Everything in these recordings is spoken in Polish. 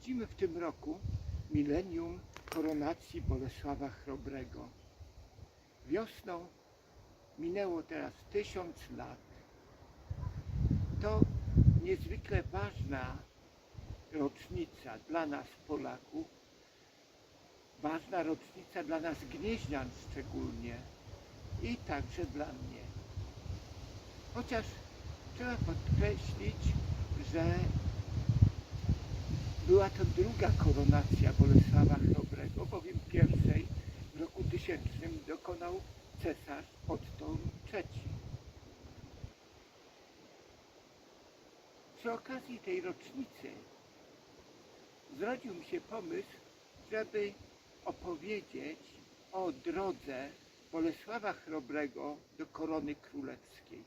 obchodzimy w tym roku milenium koronacji Bolesława Chrobrego. Wiosną minęło teraz tysiąc lat. To niezwykle ważna rocznica dla nas Polaków, ważna rocznica dla nas Gnieźnian szczególnie i także dla mnie. Chociaż trzeba podkreślić, że była to druga koronacja Bolesława Chrobrego, bowiem pierwszej w roku tysięcznym dokonał cesarz Otto III. Przy okazji tej rocznicy zrodził mi się pomysł, żeby opowiedzieć o drodze Bolesława Chrobrego do korony królewskiej.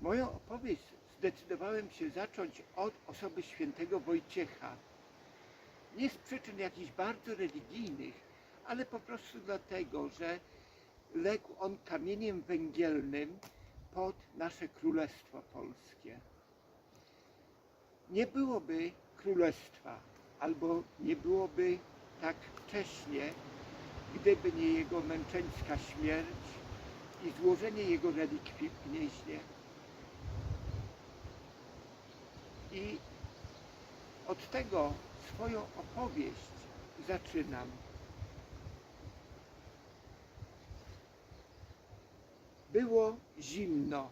Moją opowieść zdecydowałem się zacząć od osoby świętego Wojciecha. Nie z przyczyn jakichś bardzo religijnych, ale po prostu dlatego, że legł on kamieniem węgielnym pod nasze Królestwo Polskie. Nie byłoby królestwa, albo nie byłoby tak wcześnie, gdyby nie jego męczeńska śmierć i złożenie jego relikwii w Gnieźnie. I od tego swoją opowieść zaczynam. Było zimno,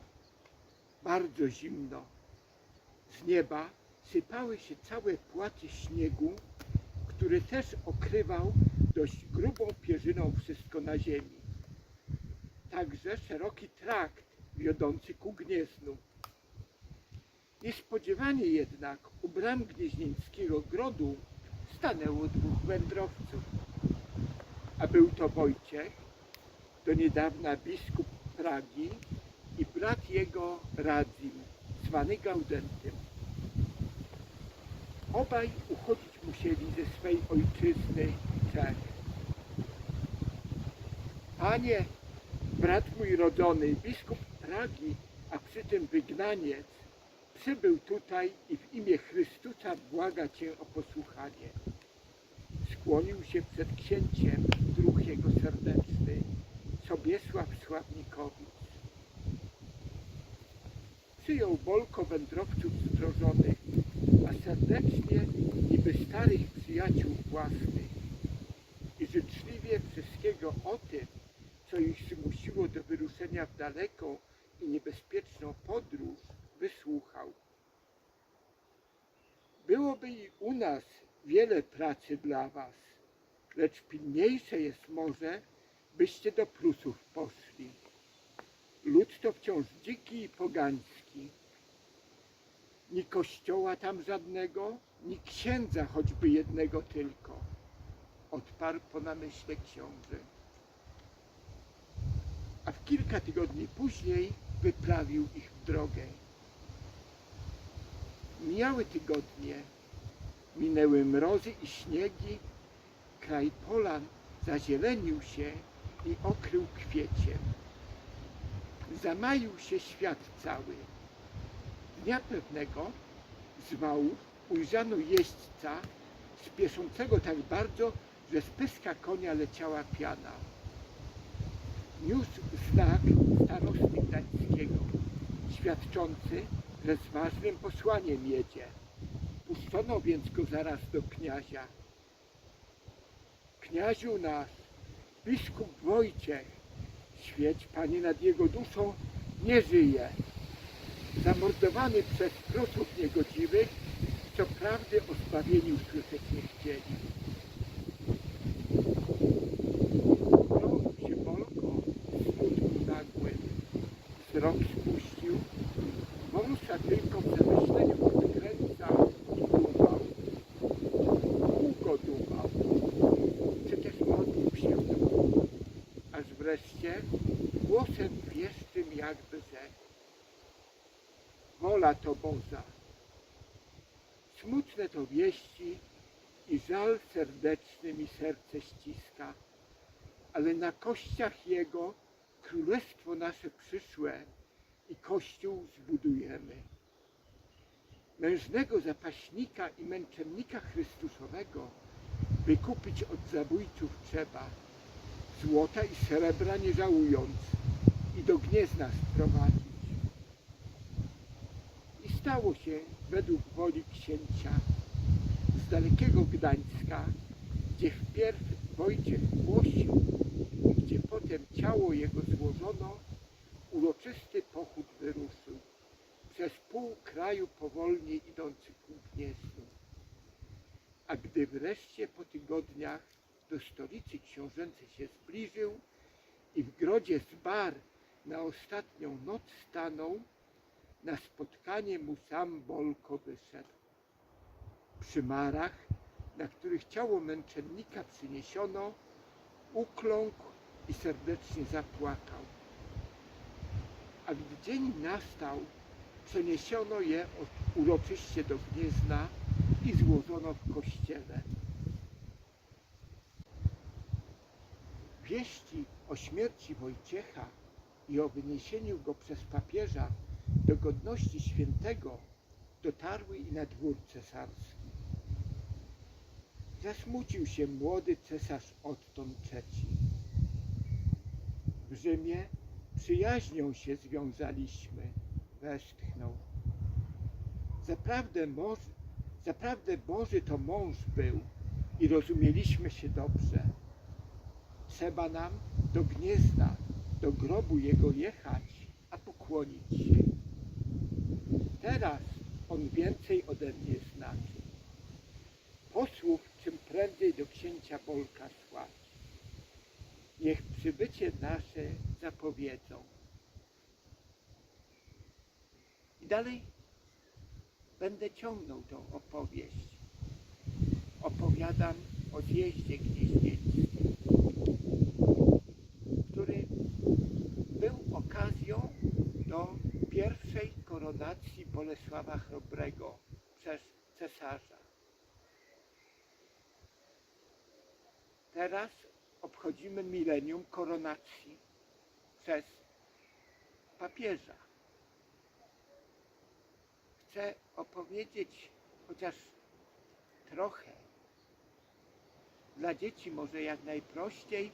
bardzo zimno. Z nieba sypały się całe płaty śniegu, który też okrywał dość grubą pierzyną wszystko na ziemi. Także szeroki trakt wiodący ku Gnieznu. Niespodziewanie jednak u bram gnieźnieńskiego grodu stanęło dwóch wędrowców. A był to Wojciech, do niedawna biskup Pragi i brat jego Radzim, zwany Gaudentym. Obaj uchodzić musieli ze swej ojczyzny Czech. Panie, brat mój rodzony, biskup Pragi, a przy tym wygnaniec, przybył tutaj i w imię Chrystusa błaga Cię o posłuchanie. Skłonił się przed księciem druh jego serdeczny, Sobiesław Sławnikowic. Przyjął Bolko wędrowców zdrożonych, a serdecznie niby starych przyjaciół własnych i życzliwie wszystkiego o tym, co ich zmusiło do wyruszenia w daleką i niebezpieczną podróż, wysłuchał. Byłoby i u nas wiele pracy dla was, lecz pilniejsze jest może, byście do Prusów poszli. Lud to wciąż dziki i pogański. Ni kościoła tam żadnego, ni księdza choćby jednego tylko. Odparł po namyśle książę. A w kilka tygodni później wyprawił ich w drogę. Mijały tygodnie, minęły mrozy i śniegi, kraj polan zazielenił się i okrył kwieciem. Zamaił się świat cały. Dnia pewnego z wałów ujrzano jeźdźca spieszącego tak bardzo, że z pyska konia leciała piana. Niósł znak starosty gdańskiego, świadczący, że z ważnym posłaniem jedzie. Puszczono więc go zaraz do kniazia. Kniaziu nasz, biskup Wojciech, świeć Panie nad jego duszą, nie żyje. Zamordowany przez Prusów niegodziwych, co prawdy o zbawieniu słyszeć nie chcieli. Smutne to wieści i żal serdeczny mi serce ściska, ale na kościach Jego królestwo nasze przyszłe i Kościół zbudujemy. mężnego zapaśnika i męczennika Chrystusowego wykupić od zabójców trzeba, złota i srebra nie żałując i do gniezna sprowadzić. Stało się według woli księcia z dalekiego Gdańska, gdzie wpierw Wojciech głosił i gdzie potem ciało jego złożono, uroczysty pochód wyruszył przez pół kraju powolnie idący ku Gnieznu. A gdy wreszcie po tygodniach do stolicy książęcej się zbliżył i w grodzie Zbar na ostatnią noc stanął, na spotkanie mu sam Bolko wyszedł. Przy marach, na których ciało męczennika przyniesiono, ukląkł i serdecznie zapłakał. A gdy dzień nastał, przeniesiono je uroczyście do Gniezna i złożono w kościele. Wieści o śmierci Wojciecha i o wyniesieniu go przez papieża do godności świętego dotarły i na dwór cesarski. Zasmucił się młody cesarz Otton III. W Rzymie przyjaźnią się związaliśmy, westchnął. Zaprawdę, mąż, zaprawdę Boży to mąż był i rozumieliśmy się dobrze. Trzeba nam do gniezda, do grobu jego jechać, a pokłonić się. Teraz on więcej ode mnie znaczy. Posłów czym prędzej do księcia Bolka słać. Niech przybycie nasze zapowiedzą. I dalej będę ciągnął tą opowieść. Opowiadam o zjeździe gnieźnieńskim, który był okazją do pierwszej Bolesława Chrobrego przez cesarza. Teraz obchodzimy milenium koronacji przez papieża. Chcę opowiedzieć chociaż trochę. Dla dzieci może jak najprościej,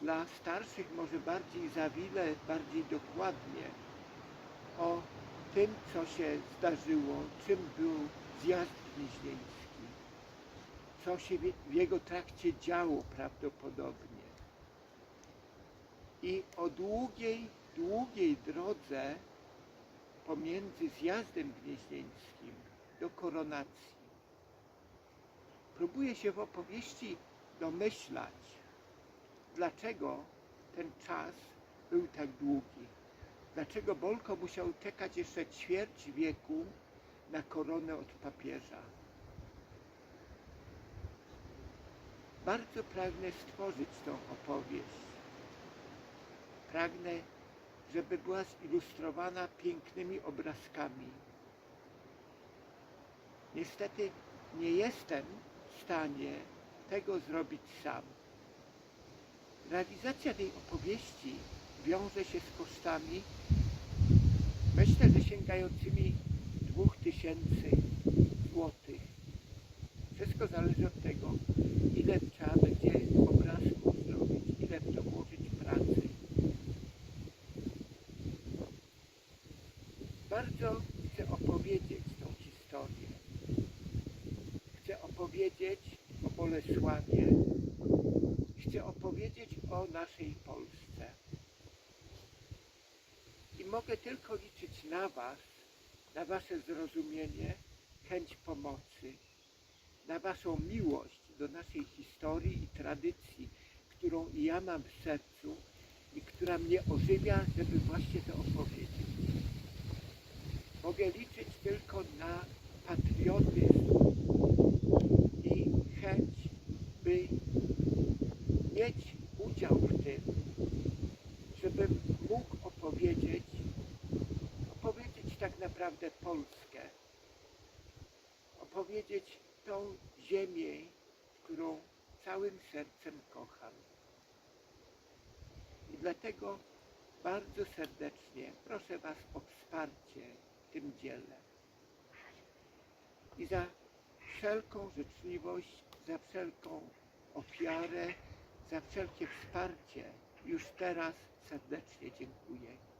dla starszych może bardziej zawile, bardziej dokładnie o tym, co się zdarzyło, czym był zjazd gnieźnieński, co się w jego trakcie działo prawdopodobnie. I o długiej, długiej drodze pomiędzy zjazdem gnieźnieńskim do koronacji. Próbuję się w opowieści domyślać, dlaczego ten czas był tak długi. Dlaczego Bolko musiał czekać jeszcze ćwierć wieku na koronę od papieża? Bardzo pragnę stworzyć tą opowieść. Pragnę, żeby była zilustrowana pięknymi obrazkami. Niestety nie jestem w stanie tego zrobić sam. Realizacja tej opowieści wiąże się z kosztami, myślę, że sięgającymi 2000 złotych. Wszystko zależy od tego, ile trzeba będzie obrazków zrobić, ile to włożyć pracy. Bardzo chcę opowiedzieć tą historię. Chcę opowiedzieć o Bolesławie. Chcę opowiedzieć o naszej Polsce. Mogę tylko liczyć na Was, na Wasze zrozumienie, chęć pomocy, na Waszą miłość do naszej historii i tradycji, którą ja mam w sercu i która mnie ożywia, żeby właśnie to opowiedzieć. Mogę liczyć tylko na patriotyzm i chęć, by mieć udział w tym, żebym mógł opowiedzieć, opowiedzieć tak naprawdę Polskę, opowiedzieć tą ziemię, którą całym sercem kocham. I dlatego bardzo serdecznie proszę Was o wsparcie w tym dziele. i za wszelką życzliwość, za wszelką ofiarę, za wszelkie wsparcie już teraz serdecznie dziękuję.